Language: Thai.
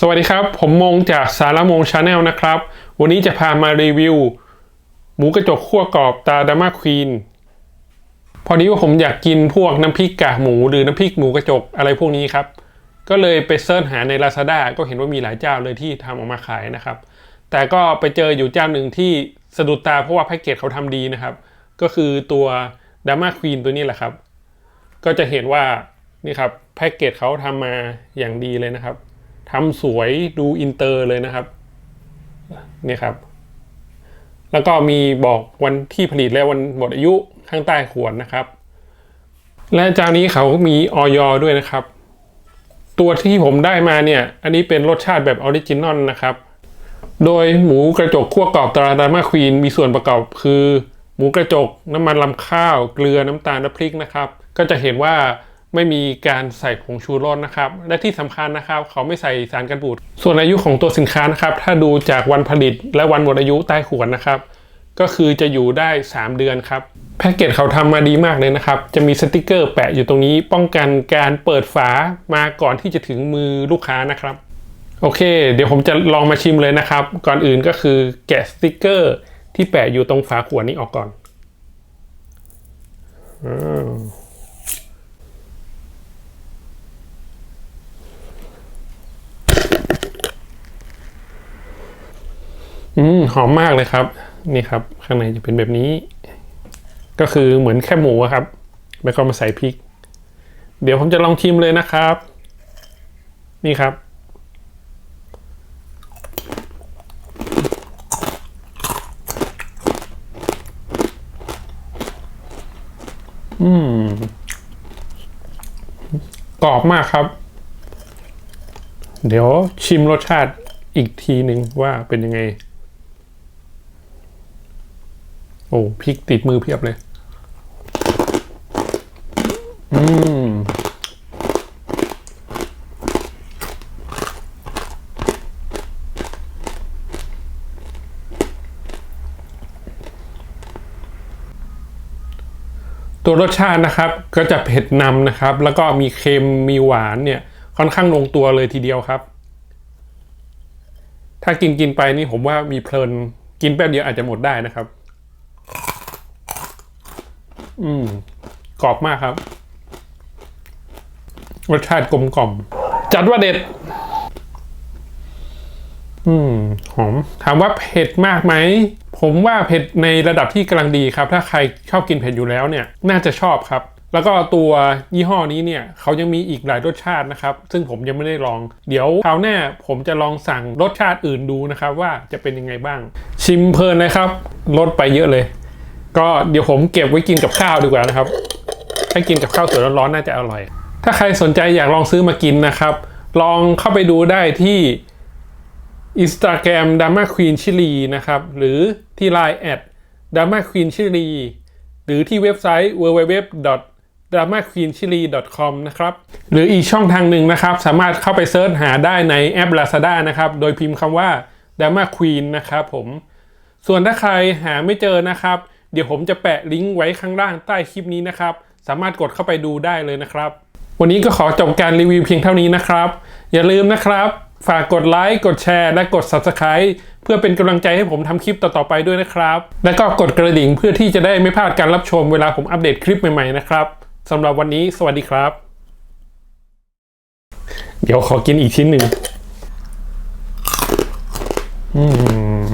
สวัสดีครับ ผมมงจากสารมงชาแนลนะครับ วันนี้จะพามารีวิว หมูกระจกคั่วกรอบตาดามาควีน พอดีว่าผมอยากกินพวกน้ำพริกกากหมูหรือน้ำพริกหมูกระจกอะไรพวกนี้ครับ ก็เลยไปเสิร์ชหาใน Lazada ก็เห็นว่ามีหลายเจ้าเลยที่ทำออกมาขายนะครับ แต่ก็ไปเจออยู่เจ้าหนึ่งที่สะดุดตาเพราะว่าแพ็กเกจเขาทำดีนะครับ ก็คือตัวดามาควีนตัวนี้แหละครับ ก็จะเห็นว่านี่ครับแพ็กเกจเขาทำมาอย่างดีเลยนะครับ ทำสวยดูอินเตอร์เลยนะครับนี่ครับ แล้วก็มีบอกวันที่ผลิตและวันหมดอายุข้างใต้ขวดนะครับ และเจ้านี้เขามีออยด้วยนะครับ ตัวที่ผมได้มาเนี่ย อันนี้เป็นรสชาติแบบออริจินอลนะครับ โดยหมูกระจกคั่วกรอบตราดามาควีนมีส่วนประกอบคือ หมูกระจกน้ำมันลำข้าว เกลือน้ำตาลและพริกนะครับ ก็จะเห็นว่า ไม่มีการใส่ผงชูรสนะครับ และที่สำคัญนะครับ เขาไม่ใส่สารกันบูด ส่วนอายุของตัวสินค้านะครับ ถ้าดูจากวันผลิตและวันหมดอายุใต้ขวดนะครับ ก็คือจะอยู่ได้ 3 เดือนครับ แพ็กเกจเขาทำมาดีมากเลยนะครับ จะมีสติกเกอร์แปะอยู่ตรงนี้ ป้องกันการเปิดฝามาก่อนที่จะถึงมือลูกค้านะครับ โอเค เดี๋ยวผมจะลองมาชิมเลยนะครับ ก่อนอื่นก็คือแกะสติกเกอร์ที่แปะอยู่ตรงฝาขวดนี้ออกก่อนอ อืมหอมมากเลยครับ นี่ครับ ข้างในจะเป็นแบบนี้ ก็คือเหมือนแค่หมูครับ แล้วก็มาใส่พริก เดี๋ยวผมจะลองชิมเลยนะครับ นี่ครับ อืมกรอบมากครับ เดี๋ยวชิมรสชาติอีกทีหนึ่งว่าเป็นยังไง โอ้พริกติดมือเพียบเลย อืมตัวรสชาตินะครับก็จะเผ็ดนำนะครับ แล้วก็มีเค็มมีหวานเนี่ย ค่อนข้างลงตัวเลยทีเดียวครับ ถ้ากินกินไปนี่ผมว่ามีเพลินกินแป๊บเดียวอาจจะหมดได้นะครับ อืมกรอบมากครับ รสชาติกลมกล่อม จัดว่าเด็ด อืมหอม ถามว่าเผ็ดมากไหม ผมว่าเผ็ดในระดับที่กำลังดีครับ ถ้าใครชอบกินเผ็ดอยู่แล้วเนี่ย น่าจะชอบครับ แล้วก็ตัวยี่ห้อนี้เนี่ย เขายังมีอีกหลายรสชาตินะครับ ซึ่งผมยังไม่ได้ลอง เดี๋ยวคราวหน้าผมจะลองสั่งรสชาติอื่นดูนะครับ ว่าจะเป็นยังไงบ้าง ชิมเพลินเลยครับ ลดไปเยอะเลย ก็เดี๋ยวผมเก็บไว้กินกับข้าวดีกว่านะครับ ให้กินกับข้าวสวยร้อนๆน่าจะอร่อย ถ้าใครสนใจอยากลองซื้อมากินนะครับ ลองเข้าไปดูได้ที่ Instagram Dama Queen Chili นะครับ หรือที่ Line แอด Dama Queen Chili หรือที่เว็บไซต์ www dramaqueenchili.com นะครับ หรืออีกช่องทางหนึ่งนะครับ สามารถเข้าไปเซิร์ชหาได้ในแอป Lazada นะครับ โดยพิมพ์คำว่า Dama Queen นะครับผม ส่วนถ้าใครหาไม่เจอนะครับ เดี๋ยวผมจะแปะลิงก์ไว้ข้างล่างใต้คลิปนี้นะครับ สามารถกดเข้าไปดูได้เลยนะครับ วันนี้ก็ขอจบการรีวิวเพียงเท่านี้นะครับ อย่าลืมนะครับ ฝากกดไลค์กดแชร์ และกด Subscribe เพื่อเป็นกำลังใจให้ผมทำคลิปต่อๆไปด้วยนะครับ และก็กดกระดิ่งเพื่อที่จะได้ไม่พลาดการรับชมเวลาผมอัปเดตคลิปใหม่ๆนะครับสำหรับวันนี้สวัสดีครับ เดี๋ยวขอกินอีกชิ้นหนึ่ง อืม